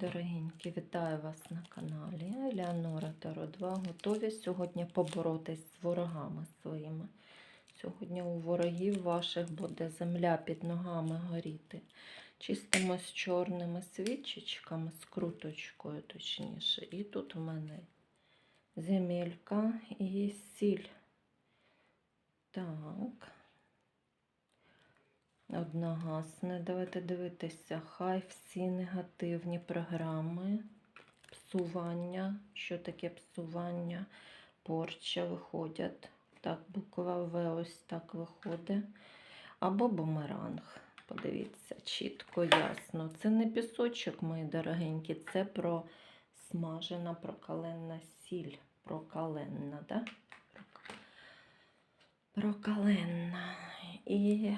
дорогенькі, вітаю вас на каналі Елеонора Таро 2. Готові сьогодні поборотись з ворогами своїми. Сьогодні у ворогів ваших буде земля під ногами горіти. Чистимо з чорними свічечками, з круточкою точніше. І тут у мене земелька і сіль. Так. Одногасне. Давайте дивитися. Хай всі негативні програми, псування. Що таке псування? Порча виходять. Так, буква В ось так виходить. Або бумеранг. Подивіться, чітко, ясно. Це не пісочок, мої дорогенькі, це про смажена прокаленна сіль. Прокаленна, да? Прокаленна. І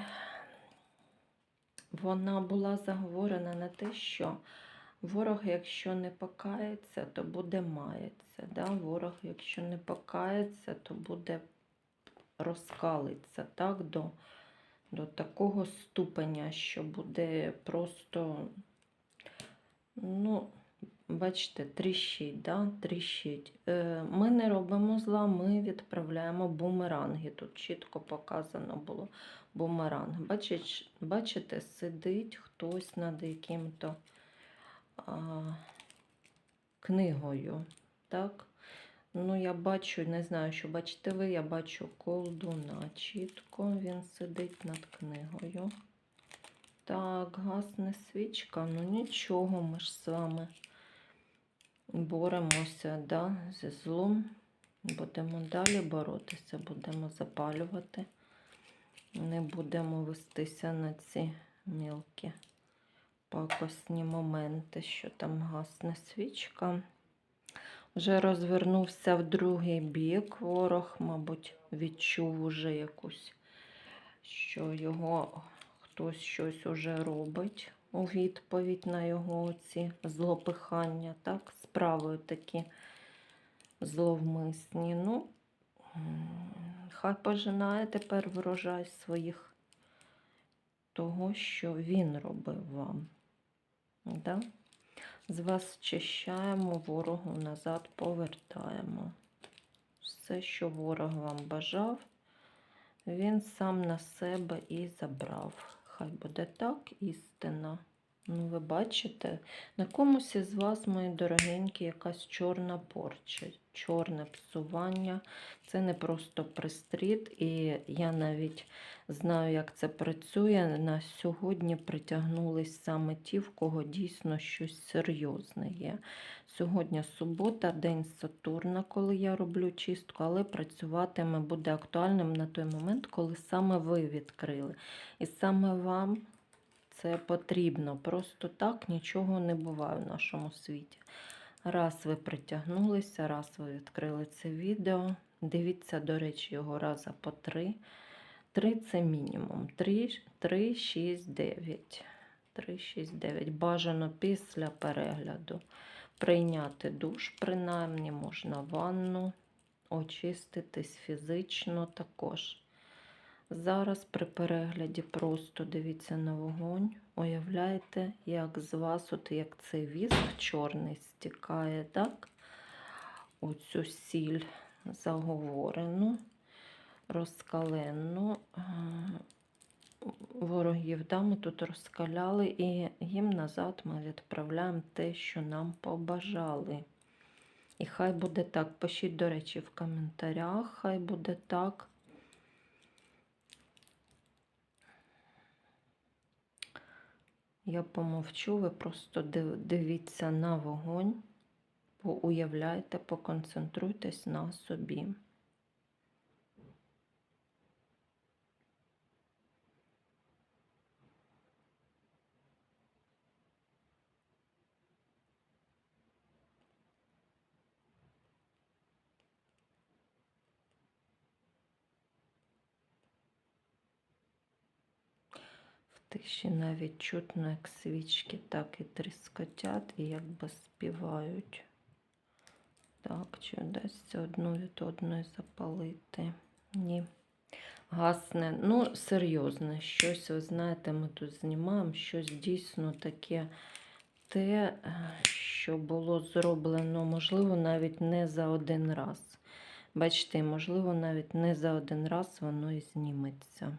вона була заговорена на те, що ворог, якщо не покається, то буде мається. Да? Ворог, якщо не покається, то буде розкалиться так, до, до такого ступеня, що буде просто, ну, бачите, тріщить, да? тріщить. Е, Ми не робимо зла, ми відправляємо бумеранги. Тут чітко показано було бумеранг. Бачите, сидить хтось над яким-то книгою. Так? Ну, я бачу, не знаю, що бачите ви, я бачу колдуна чітко, він сидить над книгою. Так, гасне свічка, ну нічого, ми ж з вами боремося да, зі злом. Будемо далі боротися, будемо запалювати. Не будемо вестися на ці мілкі пакосні моменти, що там гасне свічка. Вже розвернувся в другий бік. Ворог, мабуть, відчув уже якусь, що його хтось щось уже робить у відповідь на його ці злопихання, так, справи такі зловмисні. Ну, хай пожинає тепер врожай своїх того, що він робив вам. Да? З вас чищаємо, ворогу назад повертаємо. Все, що ворог вам бажав, він сам на себе і забрав. Хай буде так, істина. Ну, ви бачите, на комусь із вас, мої дорогенькі, якась чорна порча, чорне псування. Це не просто пристріт, і я навіть знаю, як це працює. На сьогодні притягнулись саме ті, в кого дійсно щось серйозне є. Сьогодні субота, день Сатурна, коли я роблю чистку, але працюватиме буде актуальним на той момент, коли саме ви відкрили. І саме вам це потрібно. Просто так нічого не буває в нашому світі. Раз ви притягнулися, раз ви відкрили це відео. Дивіться, до речі, його раза по три. Три це мінімум. 3, 3 6, 9. 3, 6, 9. Бажано після перегляду прийняти душ, принаймні, можна ванну, очиститись фізично також. Зараз при перегляді просто дивіться на вогонь, уявляєте, як з вас, от як цей віск чорний стікає, так? Оцю сіль заговорену, розкалену. Е, Ворогів да, ми тут розкаляли, і їм назад ми відправляємо те, що нам побажали. І хай буде так. Пишіть, до речі, в коментарях, хай буде так. Я помовчу, ви просто дивіться на вогонь, уявляйте, поконцентруйтесь на собі. Тиші навіть чутно, як свічки, так і тріскотять, і якби співають. Так, чи вдасться одну від одної запалити? Ні. Гасне, ну, серйозне, щось, ви знаєте, ми тут знімаємо, щось дійсно таке те, що було зроблено, можливо, навіть не за один раз. Бачите, можливо, навіть не за один раз воно і зніметься.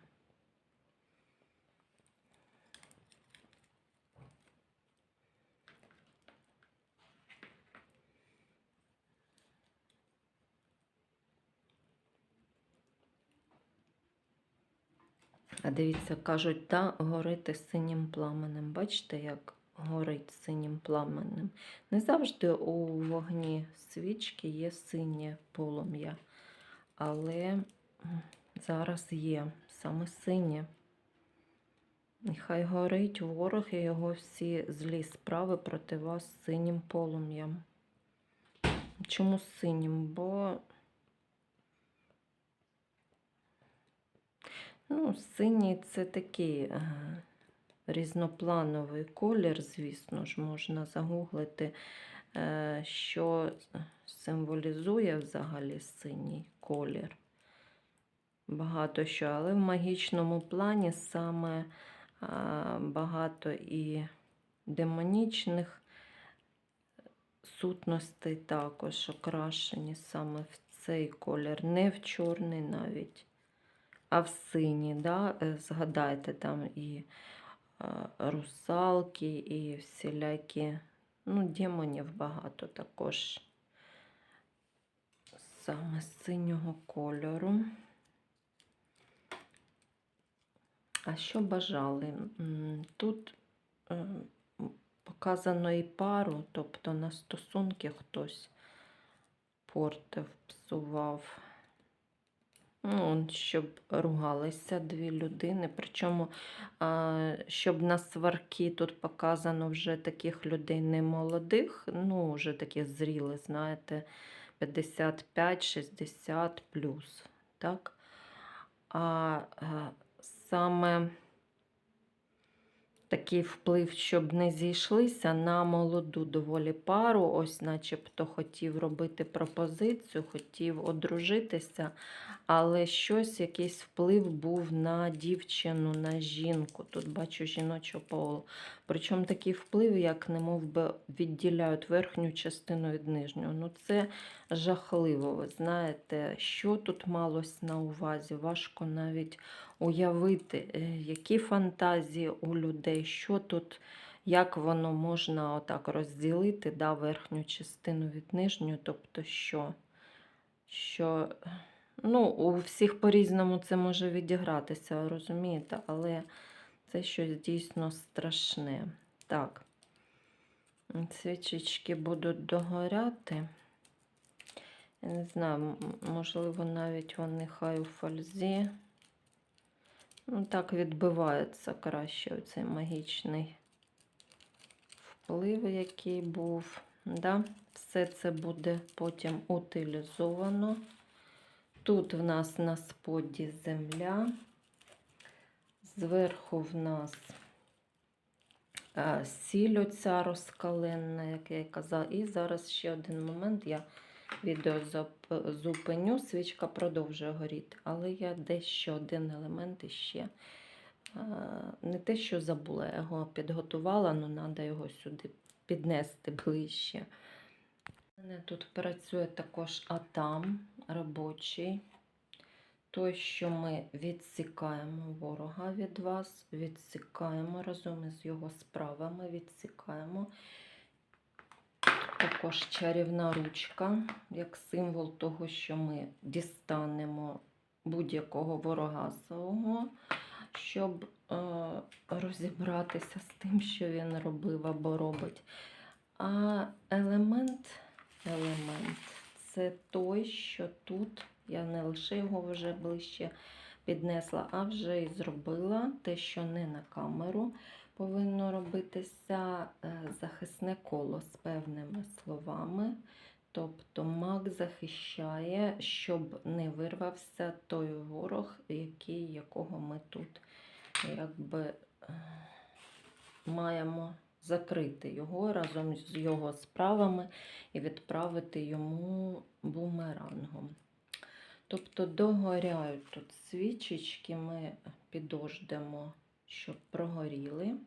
А дивіться, кажуть, та горити синім пламенем. Бачите, як горить синім пламенем. Не завжди у вогні свічки є синє полум'я, але зараз є саме синє. Нехай горить ворог і його всі злі справи проти вас синім полум'ям. Чому синім? Бо Ну, синій це такий е, різноплановий колір, звісно ж, можна загуглити, е, що символізує взагалі синій колір. Багато що, але в магічному плані саме е, багато і демонічних сутностей також окрашені саме в цей колір, не в чорний навіть а в сині, да? е, згадайте там і е, русалки, і всілякі, ну, демонів багато також саме синього кольору. А що бажали? Тут е, показано і пару, тобто на стосунки хтось портив, псував. Ну, щоб ругалися дві людини. Причому, щоб на сварки тут показано вже таких людей не молодих, ну, вже таких зрілих, знаєте, 55-60 плюс. Так? А, а саме такий вплив, щоб не зійшлися на молоду доволі пару, ось начебто хотів робити пропозицію, хотів одружитися, але щось, якийсь вплив був на дівчину, на жінку. Тут бачу жіночого полу. Причому такий вплив, як немов би відділяють верхню частину від нижнього. Ну це жахливо, ви знаєте, що тут малось на увазі. Важко навіть уявити, е, які фантазії у людей, що тут, як воно можна отак розділити, да, верхню частину від нижньої, тобто що, що ну, у всіх по-різному це може відігратися, розумієте, але це щось дійсно страшне. Так, свічечки будуть догоряти. Я не знаю, можливо, навіть вони хай у фользі. Ну, так відбивається краще оцей магічний вплив, який був. Да? Все це буде потім утилізовано. Тут в нас на споді земля, зверху в нас е, сіль оця розкаленна, як я казала. І зараз ще один момент. Я відео зупиню, свічка продовжує горіти, але я дещо один елемент іще. е, Не те, що забула, я його підготувала, але треба його сюди піднести ближче. У мене тут працює також атам робочий. Той, що ми відсікаємо ворога від вас, відсікаємо разом із його справами, відсікаємо. Також чарівна ручка, як символ того, що ми дістанемо будь-якого ворога свого, щоб е, розібратися з тим, що він робив або робить. А елемент, елемент це той, що тут я не лише його вже ближче піднесла, а вже і зробила те, що не на камеру повинно робитися е, захисне коло з певними словами. Тобто маг захищає, щоб не вирвався той ворог, який, якого ми тут якби е, маємо закрити його разом з його справами і відправити йому бумерангом. Тобто догоряють тут свічечки, ми підождемо, щоб прогоріли.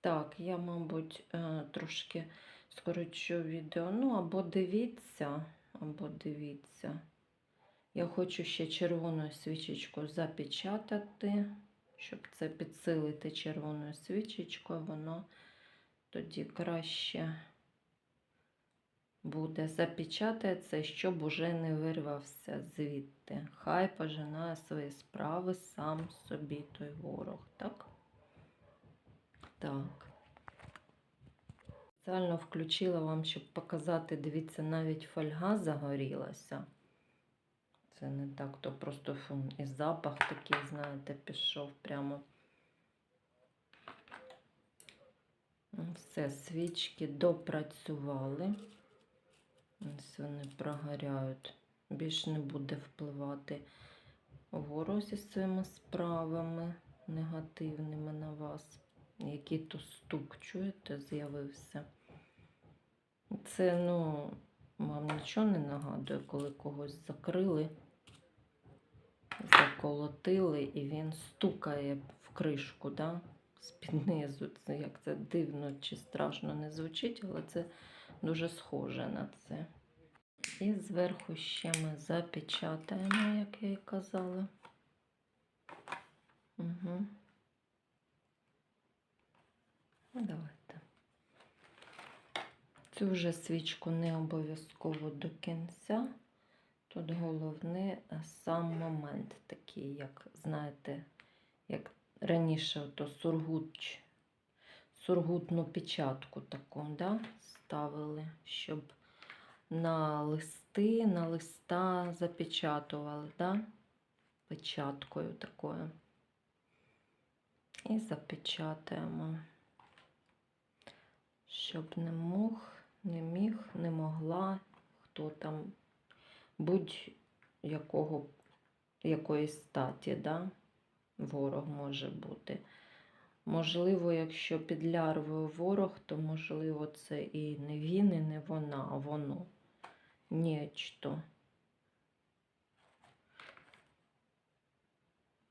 Так, я, мабуть, е, трошки скорочу відео. Ну, або дивіться, або дивіться. Я хочу ще червоною свічечкою запечатати, щоб це підсилити червоною свічечкою, воно тоді краще буде запечатається, щоб уже не вирвався звідти. Хай пожинає свої справи сам собі той ворог, так? Так. Спеціально включила вам, щоб показати, дивіться, навіть фольга загорілася. Це не так, то просто фу, і запах такий, знаєте, пішов прямо. Все, свічки допрацювали. Ось вони прогоряють. Більш не буде впливати ворог зі своїми справами негативними на вас. Який то стук, чуєте, з'явився. Це, ну, вам нічого не нагадує, коли когось закрили, заколотили, і він стукає в кришку, да? З-під низу. Це як це дивно чи страшно не звучить, але це дуже схоже на це. І зверху ще ми запечатаємо, як я і казала. Угу. Давайте. Цю вже свічку не обов'язково до кінця. Тут головне е, сам момент такий, як, знаєте, як раніше то сургуч, сургутну печатку таку, да, ставили, щоб на листи, на листа запечатували, да, печаткою такою. І запечатаємо, щоб не мог, не міг, не могла, хто там будь-якого якоїсь статі, да? Ворог може бути. Можливо, якщо під лярвою ворог, то можливо це і не він, і не вона, а воно. Нечто.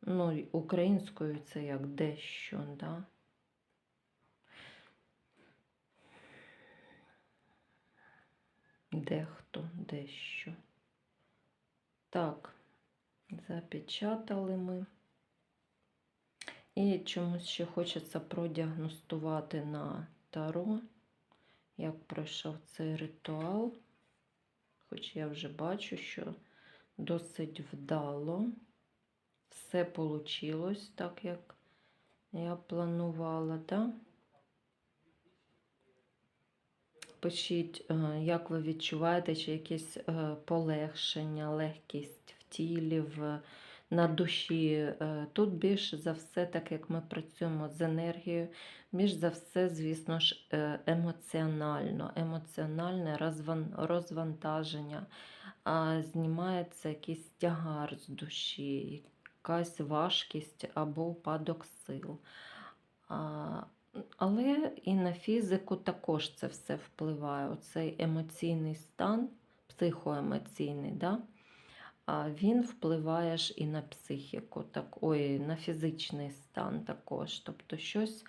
Ну, українською це як дещо, да? Дехто, дещо. Так, запечатали ми. І чомусь ще хочеться продіагностувати на таро, як пройшов цей ритуал. Хоч я вже бачу, що досить вдало. Все вийшло так, як я планувала, так? Пишіть, е, як ви відчуваєте, чи якесь е, полегшення, легкість в тілі, в, на душі. Е, Тут більш за все, так як ми працюємо з енергією, більш за все, звісно ж, е, емоціонально, емоціональне розвантаження, знімається якийсь тягар з душі, якась важкість або упадок сил. Але і на фізику також це все впливає. Оцей емоційний стан, психоемоційний, да? А він впливає ж і на психіку, так, ой, на фізичний стан також. Тобто щось,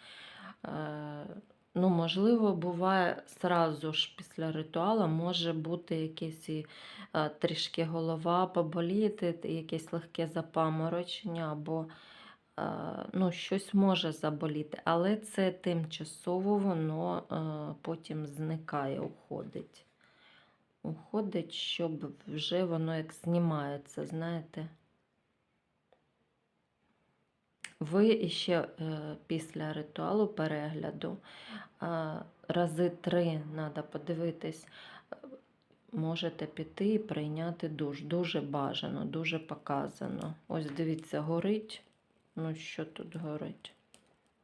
е, ну, можливо, буває сразу ж після ритуалу може бути якесь і, е, трішки голова поболіти, якесь легке запаморочення або е, ну, щось може заболіти, але це тимчасово воно потім зникає, уходить. Уходить, щоб вже воно як знімається, знаєте. Ви ще е, після ритуалу перегляду е, рази три треба подивитись, можете піти і прийняти душ. Дуже бажано, дуже показано. Ось дивіться, горить. Ну, що тут горить?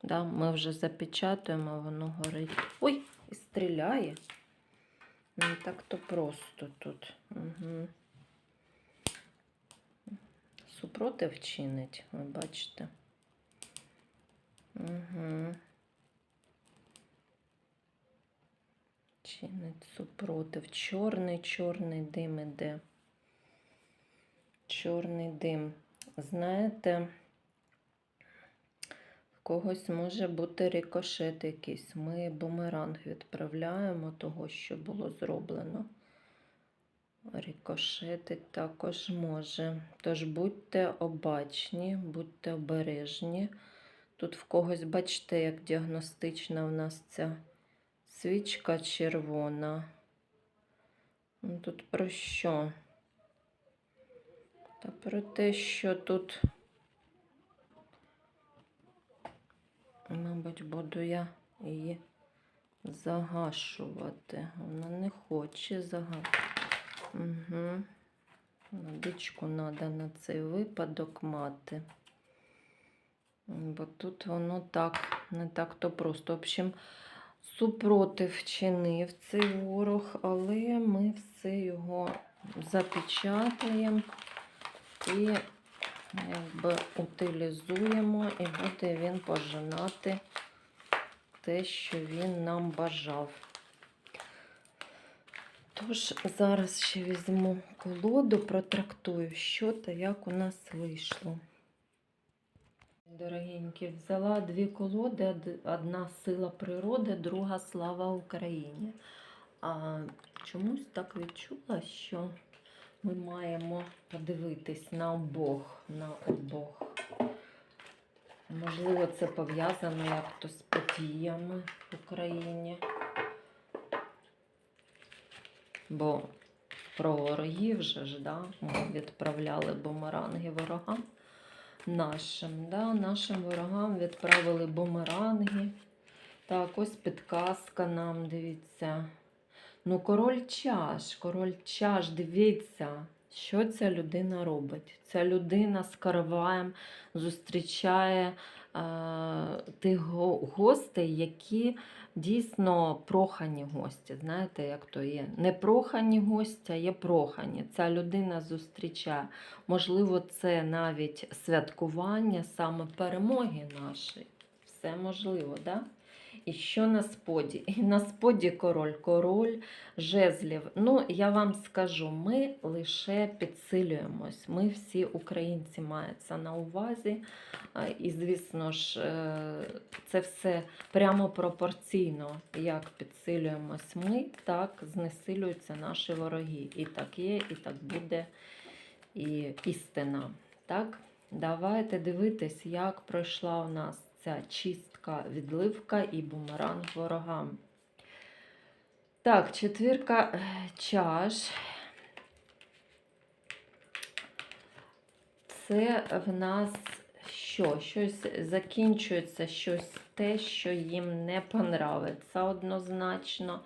Да, ми вже запечатуємо, воно горить. Ой, і стріляє. Не так то просто тут. Угу. Супротив чинить, ви бачите. Угу. Чинить супротив. Чорний, чорний дим іде. Чорний дим. Знаєте, когось може бути рикошет якийсь. Ми бумеранг відправляємо того, що було зроблено. Рикошетить також може. Тож будьте обачні, будьте обережні. Тут в когось, бачите, як діагностична в нас ця свічка червона. Ну, Тут про що? Та про те, що тут, мабуть, буду я її загашувати. Вона не хоче загашувати. Угу. Водичку треба на цей випадок мати. Бо тут воно так, не так то просто. В общем, супротив чинив цей ворог, але ми все його запечатаємо і якби утилізуємо, і буде він пожинати те, що він нам бажав. Тож, зараз ще візьму колоду, протрактую, що та як у нас вийшло. Дорогенькі, взяла дві колоди, одна сила природи, друга слава Україні. А чомусь так відчула, що ми маємо подивитись на обох, на обох. Можливо, це пов'язано як-то з подіями в Україні. Бо про ворогів же ж, да, ми відправляли бумеранги ворогам нашим. Да, нашим ворогам відправили бумеранги. Так, ось підказка нам, дивіться. Ну, король чаш, король чаш, дивіться, що ця людина робить. Ця людина з караваєм зустрічає е, тих гостей, які дійсно прохані гості. Знаєте, як то є? Не прохані гості, а є прохані. Ця людина зустрічає. Можливо, це навіть святкування саме перемоги нашої. Все можливо, так? Да? І що на споді? І на споді король, король жезлів. Ну, я вам скажу, ми лише підсилюємось. Ми всі українці мається на увазі. І, звісно ж, е, це все прямо пропорційно, як підсилюємось ми, так знесилюються наші вороги. І так є, і так буде і істина. Так? Давайте дивитись, як пройшла у нас ця чистка, відливка і бумеранг ворогам. Так, четвірка е, чаш. Це в нас що? Щось закінчується щось те, що їм не понравиться однозначно.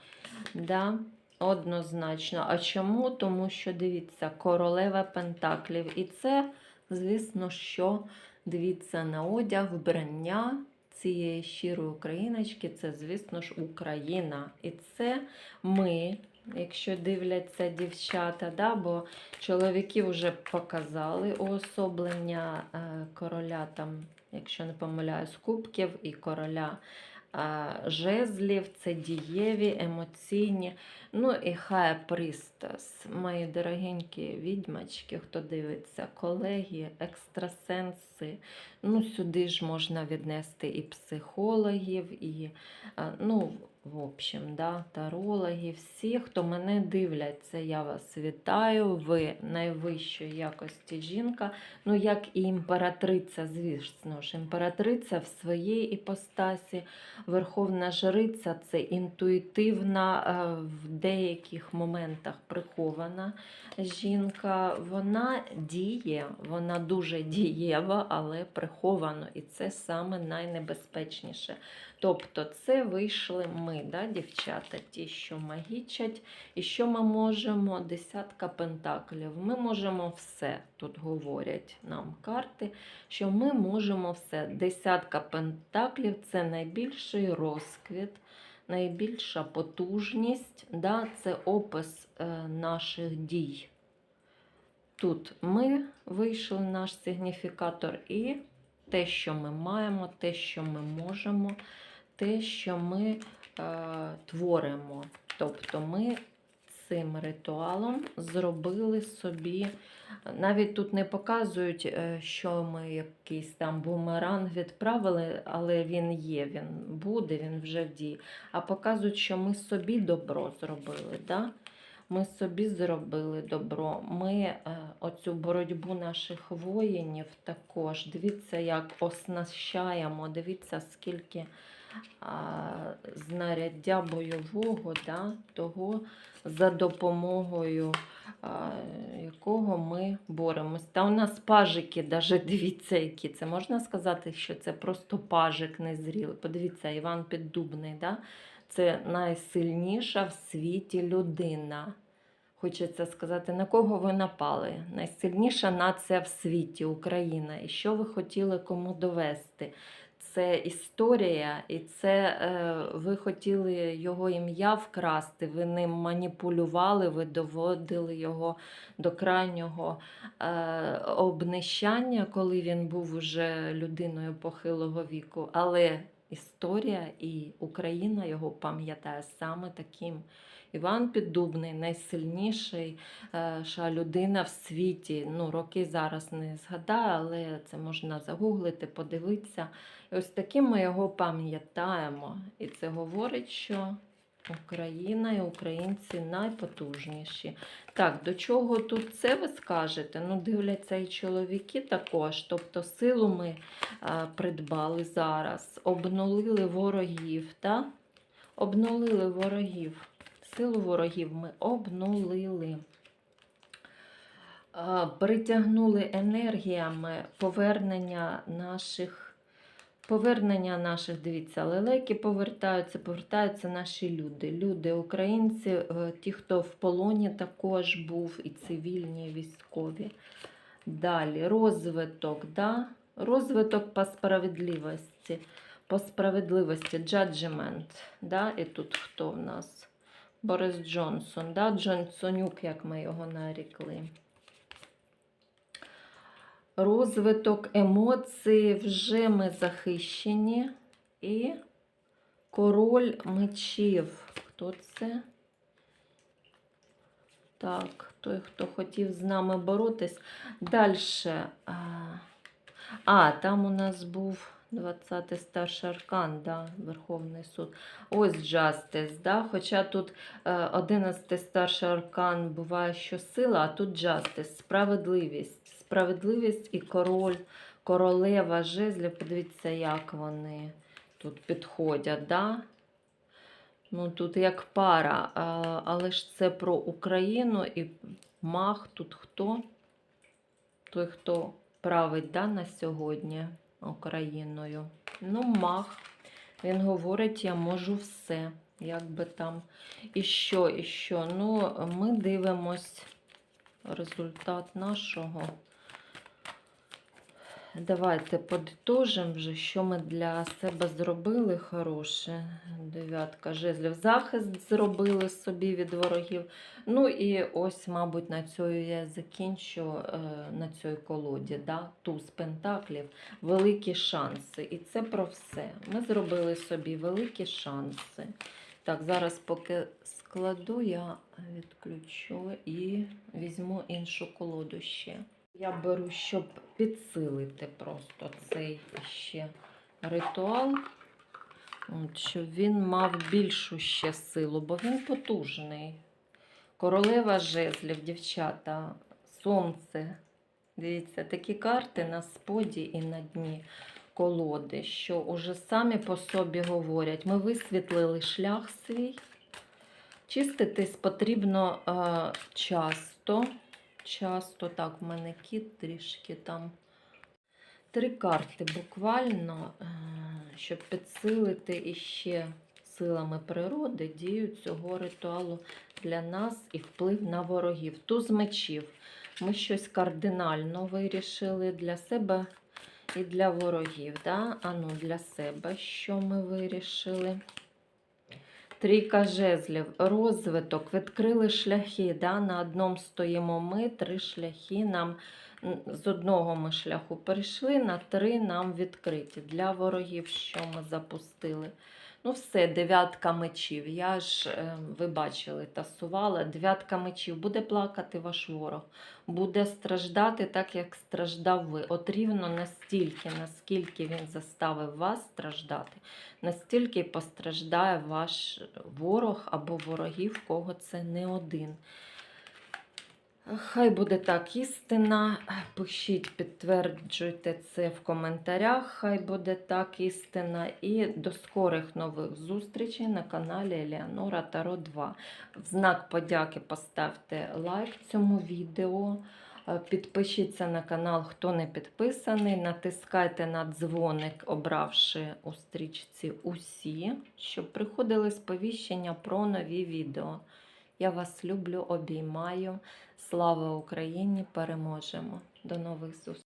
Да? Однозначно. А чому? Тому що дивіться, королева Пентаклів. І це, звісно, що дивіться на одяг, вбрання цієї щирої україночки, це, звісно ж, Україна. І це ми, якщо дивляться дівчата, да, бо чоловіки вже показали уособлення е, короля, там, якщо не помиляюсь, кубків і короля жезлів, це дієві, емоційні. Ну і хай пристас, мої дорогенькі відьмачки, хто дивиться, колеги, екстрасенси. Ну, сюди ж можна віднести і психологів, і, ну, в общем, да, тарологи, всі, хто мене дивляться, я вас вітаю. Ви найвищої якості жінка. Ну, як і імператриця, звісно ж, імператриця в своїй іпостасі, верховна жриця це інтуїтивна, е, в деяких моментах прихована жінка. Вона діє, вона дуже дієва, але приховано. І це саме найнебезпечніше. Тобто, це вийшли ми, да, дівчата, ті, що магічать. І що ми можемо? Десятка пентаклів. Ми можемо все. Тут говорять нам карти, що ми можемо все. Десятка пентаклів це найбільший розквіт, найбільша потужність. Да, Це опис е, наших дій. Тут ми вийшли наш сигніфікатор, і те, що ми маємо, те, що ми можемо, те, що ми е, творимо. Тобто ми цим ритуалом зробили собі. Навіть тут не показують, е, що ми якийсь там бумеранг відправили, але він є, він буде, він вже в дії. А показують, що ми собі добро зробили. Да? Ми собі зробили добро. Ми е, оцю боротьбу наших воїнів також. Дивіться, як оснащаємо, дивіться, скільки знаряддя бойового, да, того за допомогою а, якого ми боремось. Та у нас пажики, даже дивіться, які це. Можна сказати, що це просто пажик незрілий. Подивіться, Іван Піддубний, да? це найсильніша в світі людина. Хочеться сказати, на кого ви напали? Найсильніша нація в світі Україна. І що ви хотіли кому довести? Це історія, і це е, ви хотіли його ім'я вкрасти, ви ним маніпулювали, ви доводили його до крайнього е, обнищання, коли він був уже людиною похилого віку. Але історія і Україна його пам'ятає саме таким. Іван Піддубний найсильніший е, ша людина в світі. Ну, роки зараз не згадаю, але це можна загуглити, подивитися. Ось таким ми його пам'ятаємо. І це говорить, що Україна і українці найпотужніші. Так, до чого тут це ви скажете? Ну, дивляться і чоловіки також. Тобто силу ми а, придбали зараз, обнулили ворогів, так? Обнулили ворогів. Силу ворогів ми обнулили. Притягнули енергіями повернення наших. Повернення наших, дивіться, лелеки повертаються, повертаються наші люди. Люди, українці, е, ті, хто в полоні також був, і цивільні, і військові. Далі розвиток, да? розвиток по справедливості. По справедливості, джаджмент. Да? І тут хто в нас? Борис Джонсон, да? Джонсонюк, як ми його нарікли. Розвиток емоцій вже ми захищені. І король мечів. Хто це? Так, той, хто хотів з нами боротись. Далі. А, там у нас був 20-й старший аркан, да, Верховний суд. Ось Джастис, да? хоча тут 11-й старший аркан буває, що сила, а тут Джастис, справедливість. Справедливість і король, королева жезлів. Подивіться, як вони тут підходять. Да? Ну, тут як пара, але ж це про Україну і мах тут хто? Той, хто править да, на сьогодні Україною. Ну, мах. Він говорить, я можу все. Як би там. І що, і що? Ну, ми дивимось результат нашого. Давайте подитожимо вже, що ми для себе зробили хороше. Дев'ятка жезлів. Захист зробили собі від ворогів. Ну і ось, мабуть, на цю я закінчу е, на цій колоді. Да? Туз пентаклів. Великі шанси. І це про все. Ми зробили собі великі шанси. Так, зараз поки складу, я відключу і візьму іншу колоду ще. Я беру, щоб підсилити просто цей ще ритуал, от, щоб він мав більшу ще силу, бо він потужний. Королева жезлів, дівчата, сонце. Дивіться, такі карти на споді і на дні колоди, що уже самі по собі говорять. Ми висвітлили шлях свій. Чиститись потрібно е, часто. Часто так, в мене кіт трішки там. Три карти буквально, е, щоб підсилити іще силами природи дію цього ритуалу для нас і вплив на ворогів. Туз мечів. Ми щось кардинально вирішили для себе і для ворогів. Да? Ану, для себе, що ми вирішили. Трійка жезлів, розвиток, відкрили шляхи. Да? На одному стоїмо ми, три шляхи нам з одного ми шляху перейшли, на три нам відкриті. Для ворогів, що ми запустили. Ну, все, дев'ятка мечів. Я ж, е, ви бачили, тасувала. Дев'ятка мечів. Буде плакати ваш ворог. Буде страждати так, як страждав ви. От рівно настільки, наскільки він заставив вас страждати, настільки постраждає ваш ворог або ворогів, кого це не один. Хай буде так істина. Пишіть, підтверджуйте це в коментарях. Хай буде так істина. І до скорих нових зустрічей на каналі Елеонора Таро 2. В знак подяки поставте лайк цьому відео. Підпишіться на канал, хто не підписаний. Натискайте на дзвоник, обравши у стрічці усі, щоб приходили сповіщення про нові відео. Я вас люблю, обіймаю. Слава Україні! Переможемо! До нових зустрічей!